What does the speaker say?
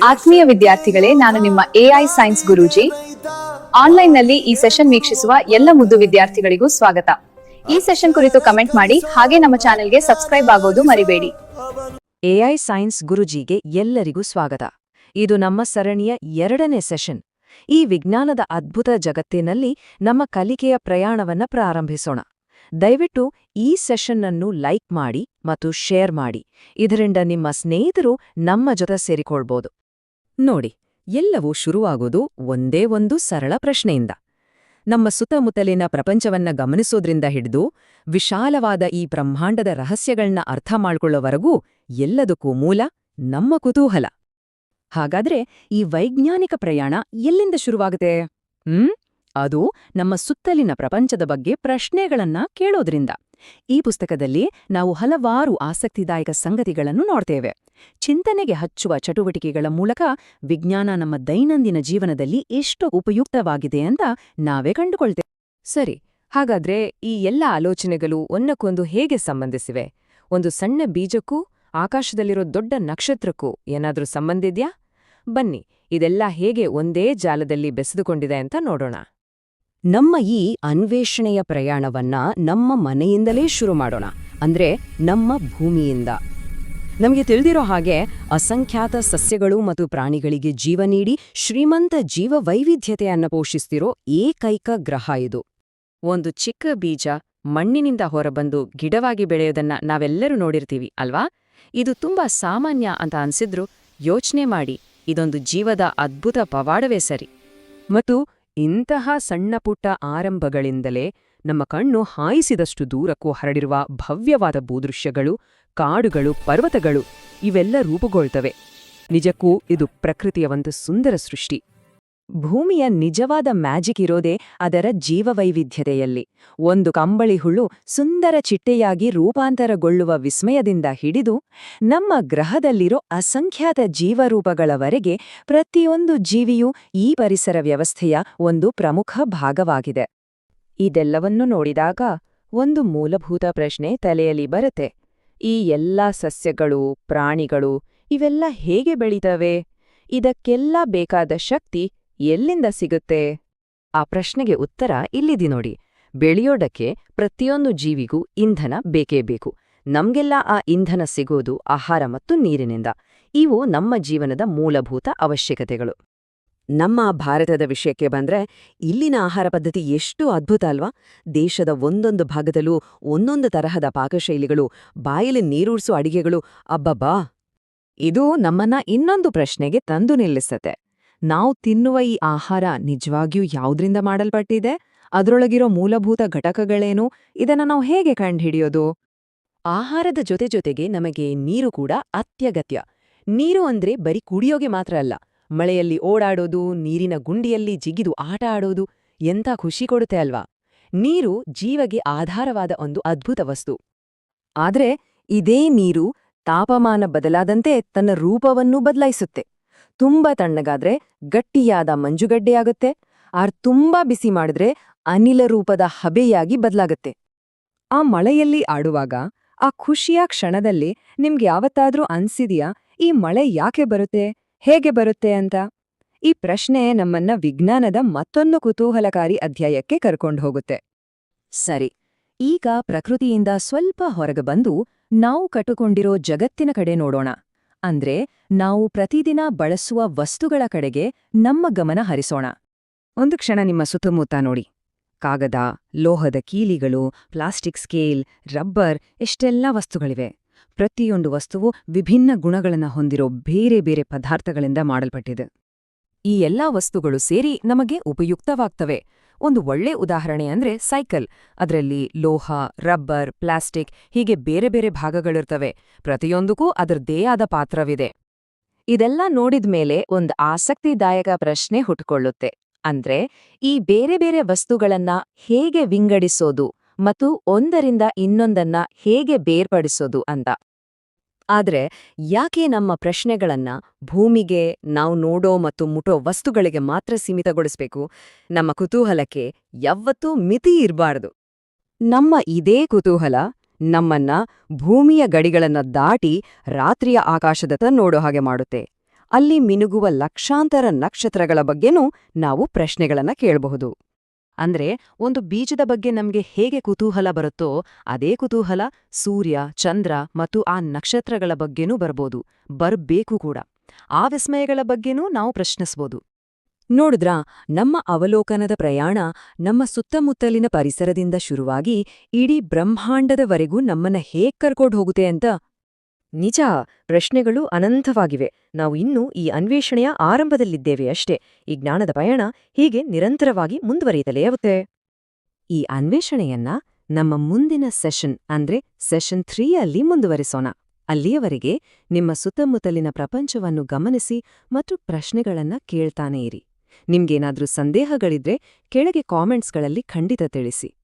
ಆತ್ಮೀಯ ವಿದ್ಯಾರ್ಥಿಗಳೇ, ನಾನು ನಿಮ್ಮ ಎಐ ಸೈನ್ಸ್ ಗುರೂಜಿ. ಆನ್ಲೈನ್ನಲ್ಲಿ ಈ ಸೆಷನ್ ವೀಕ್ಷಿಸುವ ಎಲ್ಲ ಮುದ್ದು ವಿದ್ಯಾರ್ಥಿಗಳಿಗೂ ಸ್ವಾಗತ. ಈ ಸೆಷನ್ ಕುರಿತು ಕಮೆಂಟ್ ಮಾಡಿ, ಹಾಗೆ ನಮ್ಮ ಚಾನೆಲ್ಗೆ ಸಬ್ಸ್ಕ್ರೈಬ್ ಆಗೋದು ಮರಿಬೇಡಿ. ಎಐ ಸೈನ್ಸ್ ಗುರುಜಿಗೆ ಎಲ್ಲರಿಗೂ ಸ್ವಾಗತ. ಇದು ನಮ್ಮ ಸರಣಿಯ ಎರಡನೇ ಸೆಷನ್. ಈ ವಿಜ್ಞಾನದ ಅದ್ಭುತ ಜಗತ್ತಿನಲ್ಲಿ ನಮ್ಮ ಕಲಿಕೆಯ ಪ್ರಯಾಣವನ್ನ ಪ್ರಾರಂಭಿಸೋಣ. ದಯವಿಟ್ಟು ಈ ಸೆಷನ್ ಅನ್ನು ಲೈಕ್ ಮಾಡಿ ಮತ್ತು ಶೇರ್ ಮಾಡಿ. ಇದರಿಂದ ನಿಮ್ಮ ಸ್ನೇಹಿತರು ನಮ್ಮ ಜೊತೆ ಸೇರಿಕೊಳ್ಬೋದು. ನೋಡಿ, ಎಲ್ಲವೂ ಶುರುವಾಗೋದು ಒಂದೇ ಒಂದು ಸರಳ ಪ್ರಶ್ನೆಯಿಂದ. ನಮ್ಮ ಸುತ್ತಮುತ್ತಲಿನ ಪ್ರಪಂಚವನ್ನ ಗಮನಿಸೋದ್ರಿಂದ ಹಿಡಿದು, ವಿಶಾಲವಾದ ಈ ಬ್ರಹ್ಮಾಂಡದ ರಹಸ್ಯಗಳನ್ನ ಅರ್ಥ ಮಾಡ್ಕೊಳ್ಳೋವರೆಗೂ ಎಲ್ಲದಕ್ಕೂ ಮೂಲ ನಮ್ಮ ಕುತೂಹಲ. ಹಾಗಾದ್ರೆ ಈ ವೈಜ್ಞಾನಿಕ ಪ್ರಯಾಣ ಎಲ್ಲಿಂದ ಶುರುವಾಗುತ್ತೆ? ಹ್ಮ್? ಅದು ನಮ್ಮ ಸುತ್ತಲಿನ ಪ್ರಪಂಚದ ಬಗ್ಗೆ ಪ್ರಶ್ನೆಗಳನ್ನ ಕೇಳೋದ್ರಿಂದ. ಈ ಪುಸ್ತಕದಲ್ಲಿ ನಾವು ಹಲವಾರು ಆಸಕ್ತಿದಾಯಕ ಸಂಗತಿಗಳನ್ನು ನೋಡ್ತೇವೆ. ಚಿಂತನೆಗೆ ಹಚ್ಚುವ ಚಟುವಟಿಕೆಗಳ ಮೂಲಕ ವಿಜ್ಞಾನ ನಮ್ಮ ದೈನಂದಿನ ಜೀವನದಲ್ಲಿ ಎಷ್ಟು ಉಪಯುಕ್ತವಾಗಿದೆ ಅಂತ ನಾವೇ ಕಂಡುಕೊಳ್ತೇವೆ. ಸರಿ, ಹಾಗಾದ್ರೆ ಈ ಎಲ್ಲ ಆಲೋಚನೆಗಳು ಒಂದಕ್ಕೊಂದು ಹೇಗೆ ಸಂಬಂಧಿಸಿವೆ? ಒಂದು ಸಣ್ಣ ಬೀಜಕ್ಕೂ ಆಕಾಶದಲ್ಲಿರೋ ದೊಡ್ಡ ನಕ್ಷತ್ರಕ್ಕೂ ಏನಾದ್ರೂ ಸಂಬಂಧಿದ್ಯಾ ಬನ್ನಿ, ಇದೆಲ್ಲ ಹೇಗೆ ಒಂದೇ ಜಾಲದಲ್ಲಿ ಬೆಸೆದುಕೊಂಡಿದೆ ಅಂತ ನೋಡೋಣ. ನಮ್ಮ ಈ ಅನ್ವೇಷಣೆಯ ಪ್ರಯಾಣವನ್ನ ನಮ್ಮ ಮನೆಯಿಂದಲೇ ಶುರು ಮಾಡೋಣ. ಅಂದ್ರೆ ನಮ್ಮ ಭೂಮಿಯಿಂದ. ನಮಗೆ ತಿಳಿದಿರೋ ಹಾಗೆ ಅಸಂಖ್ಯಾತ ಸಸ್ಯಗಳು ಮತ್ತು ಪ್ರಾಣಿಗಳಿಗೆ ಜೀವ ನೀಡಿ ಶ್ರೀಮಂತ ಜೀವ ವೈವಿಧ್ಯತೆಯನ್ನು ಪೋಷಿಸ್ತಿರೋ ಏಕೈಕ ಗ್ರಹ ಇದು. ಒಂದು ಚಿಕ್ಕ ಬೀಜ ಮಣ್ಣಿನಿಂದ ಹೊರಬಂದು ಗಿಡವಾಗಿ ಬೆಳೆಯೋದನ್ನ ನಾವೆಲ್ಲರೂ ನೋಡಿರ್ತೀವಿ, ಅಲ್ವಾ? ಇದು ತುಂಬಾ ಸಾಮಾನ್ಯ ಅಂತ ಅನ್ಸಿದ್ರು ಯೋಚನೆ ಮಾಡಿ, ಇದೊಂದು ಜೀವದ ಅದ್ಭುತ ಪವಾಡವೇ ಸರಿ. ಮತ್ತು ಇಂತಹ ಸಣ್ಣಪುಟ್ಟ ಆರಂಭಗಳಿಂದಲೇ ನಮ್ಮ ಕಣ್ಣು ಹಾಯಿಸಿದಷ್ಟು ದೂರಕ್ಕೂ ಹರಡಿರುವ ಭವ್ಯವಾದ ಭೂದೃಶ್ಯಗಳು, ಕಾಡುಗಳು, ಪರ್ವತಗಳು ಇವೆಲ್ಲ ರೂಪುಗೊಳ್ತವೆ. ನಿಜಕ್ಕೂ ಇದು ಪ್ರಕೃತಿಯ ಒಂದು ಸುಂದರ ಸೃಷ್ಟಿ. ಭೂಮಿಯ ನಿಜವಾದ ಮ್ಯಾಜಿಕ್ ಇರೋದೇ ಅದರ ಜೀವವೈವಿಧ್ಯತೆಯಲ್ಲಿ. ಒಂದು ಕಂಬಳಿ ಹುಳು ಸುಂದರ ಚಿಟ್ಟೆಯಾಗಿ ರೂಪಾಂತರಗೊಳ್ಳುವ ವಿಸ್ಮಯದಿಂದ ಹಿಡಿದು ನಮ್ಮ ಗ್ರಹದಲ್ಲಿರೋ ಅಸಂಖ್ಯಾತ ಜೀವರೂಪಗಳವರೆಗೆ ಪ್ರತಿಯೊಂದು ಜೀವಿಯೂ ಈ ಪರಿಸರ ವ್ಯವಸ್ಥೆಯ ಒಂದು ಪ್ರಮುಖ ಭಾಗವಾಗಿದೆ. ಇದೆಲ್ಲವನ್ನೂ ನೋಡಿದಾಗ ಒಂದು ಮೂಲಭೂತ ಪ್ರಶ್ನೆ ತಲೆಯಲ್ಲಿ ಬರುತ್ತೆ. ಈ ಎಲ್ಲಾ ಸಸ್ಯಗಳು, ಪ್ರಾಣಿಗಳು ಇವೆಲ್ಲ ಹೇಗೆ ಬೆಳೀತವೆ? ಇದಕ್ಕೆಲ್ಲ ಬೇಕಾದ ಶಕ್ತಿ ಎಲ್ಲಿಂದ ಸಿಗುತ್ತೆ? ಆ ಪ್ರಶ್ನೆಗೆ ಉತ್ತರ ಇಲ್ಲಿದೆ ನೋಡಿ. ಬೆಳೆಯೋಡಕ್ಕೆ ಪ್ರತಿಯೊಂದು ಜೀವಿಗೂ ಇಂಧನ ಬೇಕೇ ಬೇಕು. ನಮ್ಗೆಲ್ಲ ಆ ಇಂಧನ ಸಿಗೋದು ಆಹಾರ ಮತ್ತು ನೀರಿನಿಂದ. ಇವು ನಮ್ಮ ಜೀವನದ ಮೂಲಭೂತ ಅವಶ್ಯಕತೆಗಳು. ನಮ್ಮ ಭಾರತದ ವಿಷಯಕ್ಕೆ ಬಂದ್ರೆ, ಇಲ್ಲಿನ ಆಹಾರ ಪದ್ಧತಿ ಎಷ್ಟು ಅದ್ಭುತ ಅಲ್ವಾ? ದೇಶದ ಒಂದೊಂದು ಭಾಗದಲ್ಲೂ ಒಂದೊಂದು ತರಹದ ಪಾಕಶೈಲಿಗಳು, ಬಾಯಲ್ಲಿ ನೀರೂರ್ಸೋ ಅಡಿಗೆಗಳು, ಅಬ್ಬಬ್ಬಾ! ಇದು ನಮ್ಮನ್ನ ಇನ್ನೊಂದು ಪ್ರಶ್ನೆಗೆ ತಂದು ನಿಲ್ಲಿಸತ್ತೆ. ನಾವು ತಿನ್ನುವ ಈ ಆಹಾರ ನಿಜವಾಗಿಯೂ ಯಾವುದರಿಂದ ಮಾಡಲ್ಪಟ್ಟಿದೆ? ಅದರೊಳಗಿರೋ ಮೂಲಭೂತ ಘಟಕಗಳೇನು? ಇದನ್ನ ನಾವು ಹೇಗೆ ಕಂಡುಹಿಡಿಯೋದು? ಆಹಾರದ ಜೊತೆ ಜೊತೆಗೆ ನಮಗೆ ನೀರು ಕೂಡ ಅತ್ಯಗತ್ಯ. ನೀರು ಅಂದ್ರೆ ಬರೀ ಕುಡಿಯೋಗೆ ಮಾತ್ರ ಅಲ್ಲ, ಮಳೆಯಲ್ಲಿ ಓಡಾಡೋದು, ನೀರಿನ ಗುಂಡಿಯಲ್ಲಿ ಜಿಗಿದು ಆಟ ಆಡೋದು, ಎಂಥ ಖುಷಿ ಕೊಡುತ್ತೆ ಅಲ್ವಾ? ನೀರು ಜೀವಗೆ ಆಧಾರವಾದ ಒಂದು ಅದ್ಭುತ ವಸ್ತು. ಆದ್ರೆ ಇದೇ ನೀರು ತಾಪಮಾನ ಬದಲಾದಂತೆ ತನ್ನ ರೂಪವನ್ನೂ ಬದಲಾಯಿಸುತ್ತೆ. ತುಂಬಾ ತಣ್ಣಗಾದ್ರೆ ಗಟ್ಟಿಯಾದ ಮಂಜುಗಡ್ಡೆಯಾಗುತ್ತೆ. ಆರ್ ತುಂಬಾ ಬಿಸಿ ಮಾಡಿದ್ರೆ ಅನಿಲ ರೂಪದ ಹಬೆಯಾಗಿ ಬದಲಾಗತ್ತೆ. ಆ ಮಳೆಯಲ್ಲಿ ಆಡುವಾಗ, ಆ ಖುಷಿಯ ಕ್ಷಣದಲ್ಲಿ ನಿಮ್ಗೆ ಯಾವತ್ತಾದ್ರೂ ಅನ್ಸಿದೆಯಾ, ಈ ಮಳೆ ಯಾಕೆ ಬರುತ್ತೆ, ಹೇಗೆ ಬರುತ್ತೆ ಅಂತ? ಈ ಪ್ರಶ್ನೆ ನಮ್ಮನ್ನ ವಿಜ್ಞಾನದ ಮತ್ತೊಂದು ಕುತೂಹಲಕಾರಿ ಅಧ್ಯಾಯಕ್ಕೆ ಕರ್ಕೊಂಡು ಹೋಗುತ್ತೆ. ಸರಿ, ಈಗ ಪ್ರಕೃತಿಯಿಂದ ಸ್ವಲ್ಪ ಹೊರಗೆ ಬಂದು ನಾವು ಕಟ್ಟುಕೊಂಡಿರೋ ಜಗತ್ತಿನ ಕಡೆ ನೋಡೋಣ. ಅಂದ್ರೆ ನಾವು ಪ್ರತಿದಿನ ಬಳಸುವ ವಸ್ತುಗಳ ಕಡೆಗೆ ನಮ್ಮ ಗಮನ ಹರಿಸೋಣ. ಒಂದು ಕ್ಷಣ ನಿಮ್ಮ ಸುತ್ತಮುತ್ತ ನೋಡಿ. ಕಾಗದ, ಲೋಹದ ಕೀಲಿಗಳು, ಪ್ಲಾಸ್ಟಿಕ್ ಸ್ಕೇಲ್, ರಬ್ಬರ್, ಎಷ್ಟೆಲ್ಲ ವಸ್ತುಗಳಿವೆ. ಪ್ರತಿಯೊಂದು ವಸ್ತುವು ವಿಭಿನ್ನ ಗುಣಗಳನ್ನು ಹೊಂದಿರೋ ಬೇರೆ ಬೇರೆ ಪದಾರ್ಥಗಳಿಂದ ಮಾಡಲ್ಪಟ್ಟಿದೆ. ಈ ಎಲ್ಲಾ ವಸ್ತುಗಳು ಸೇರಿ ನಮಗೆ ಉಪಯುಕ್ತವಾಗ್ತವೆ. ಒಂದು ಒಳ್ಳೆ ಉದಾಹರಣೆ ಅಂದ್ರೆ ಸೈಕಲ್. ಅದರಲ್ಲಿ ಲೋಹ, ರಬ್ಬರ್, ಪ್ಲಾಸ್ಟಿಕ್ ಹೀಗೆ ಬೇರೆ ಬೇರೆ ಭಾಗಗಳಿರ್ತವೆ. ಪ್ರತಿಯೊಂದಕ್ಕೂ ಅದರದ್ದೇ ಆದ ಪಾತ್ರವಿದೆ. ಇದೆಲ್ಲ ನೋಡಿದ ಮೇಲೆ ಒಂದು ಆಸಕ್ತಿದಾಯಕ ಪ್ರಶ್ನೆ ಹುಟ್ಕೊಳ್ಳುತ್ತೆ. ಅಂದ್ರೆ ಈ ಬೇರೆ ಬೇರೆ ವಸ್ತುಗಳನ್ನ ಹೇಗೆ ವಿಂಗಡಿಸೋದು ಮತ್ತು ಒಂದರಿಂದ ಇನ್ನೊಂದನ್ನ ಹೇಗೆ ಬೇರ್ಪಡಿಸೋದು ಅಂತ. ಆದ್ರೆ ಯಾಕೆ ನಮ್ಮ ಪ್ರಶ್ನೆಗಳನ್ನ ಭೂಮಿಗೆ ನಾವು ನೋಡೋ ಮತ್ತು ಮುಟೋ ವಸ್ತುಗಳಿಗೆ ಮಾತ್ರ ಸೀಮಿತಗೊಳಿಸಬೇಕು? ನಮ್ಮ ಕುತೂಹಲಕ್ಕೆ ಯಾವತ್ತೂ ಮಿತಿ ಇರಬಾರದು. ನಮ್ಮ ಇದೇ ಕುತೂಹಲ ನಮ್ಮನ್ನ ಭೂಮಿಯ ಗಡಿಗಳನ್ನ ದಾಟಿ ರಾತ್ರಿಯ ಆಕಾಶದತ್ತ ನೋಡೋ ಹಾಗೆ ಮಾಡುತ್ತೆ. ಅಲ್ಲಿ ಮಿನುಗುವ ಲಕ್ಷಾಂತರ ನಕ್ಷತ್ರಗಳ ಬಗ್ಗೆನೂ ನಾವು ಪ್ರಶ್ನೆಗಳನ್ನ ಕೇಳಬಹುದು. ಅಂದ್ರೆ ಒಂದು ಬೀಜದ ಬಗ್ಗೆ ನಮ್ಗೆ ಹೇಗೆ ಕುತೂಹಲ ಬರುತ್ತೋ ಅದೇ ಕುತೂಹಲ ಸೂರ್ಯ, ಚಂದ್ರ ಮತ್ತು ಆ ನಕ್ಷತ್ರಗಳ ಬಗ್ಗೆನೂ ಬರ್ಬೋದು. ಬರ್ಬೇಕು ಕೂಡ. ಆ ವಿಸ್ಮಯಗಳ ಬಗ್ಗೆನೂ ನಾವು ಪ್ರಶ್ನಿಸ್ಬೋದು. ನೋಡಿದ್ರಾ, ನಮ್ಮ ಅವಲೋಕನದ ಪ್ರಯಾಣ ನಮ್ಮ ಸುತ್ತಮುತ್ತಲಿನ ಪರಿಸರದಿಂದ ಶುರುವಾಗಿ ಇಡೀ ಬ್ರಹ್ಮಾಂಡದವರೆಗೂ ನಮ್ಮನ್ನ ಹೇಗ್ ಕರ್ಕೊಂಡು ಹೋಗುತ್ತೆ ಅಂತ ನಿಜ, ಪ್ರಶ್ನೆಗಳು ಅನಂತವಾಗಿವೆ. ನಾವು ಇನ್ನೂ ಈ ಅನ್ವೇಷಣೆಯ ಆರಂಭದಲ್ಲಿದ್ದೇವೆ ಅಷ್ಟೇ. ಈ ಜ್ಞಾನದ ಪಯಣ ಹೀಗೆ ನಿರಂತರವಾಗಿ ಮುಂದುವರಿಯತಲೇ ಇರುತ್ತೆ ಈ ಅನ್ವೇಷಣೆಯನ್ನ ನಮ್ಮ ಮುಂದಿನ ಸೆಷನ್, ಅಂದ್ರೆ ಸೆಷನ್ ಥ್ರೀಯಲ್ಲಿ ಮುಂದುವರಿಸೋಣ. ಅಲ್ಲಿಯವರೆಗೆ ನಿಮ್ಮ ಸುತ್ತಮುತ್ತಲಿನ ಪ್ರಪಂಚವನ್ನು ಗಮನಿಸಿ ಮತ್ತು ಪ್ರಶ್ನೆಗಳನ್ನ ಕೇಳ್ತಾನೇ ಇರಿ. ನಿಮ್ಗೇನಾದ್ರೂ ಸಂದೇಹಗಳಿದ್ರೆ ಕೆಳಗೆ ಕಾಮೆಂಟ್ಸ್ಗಳಲ್ಲಿ ಖಂಡಿತ ತಿಳಿಸಿ.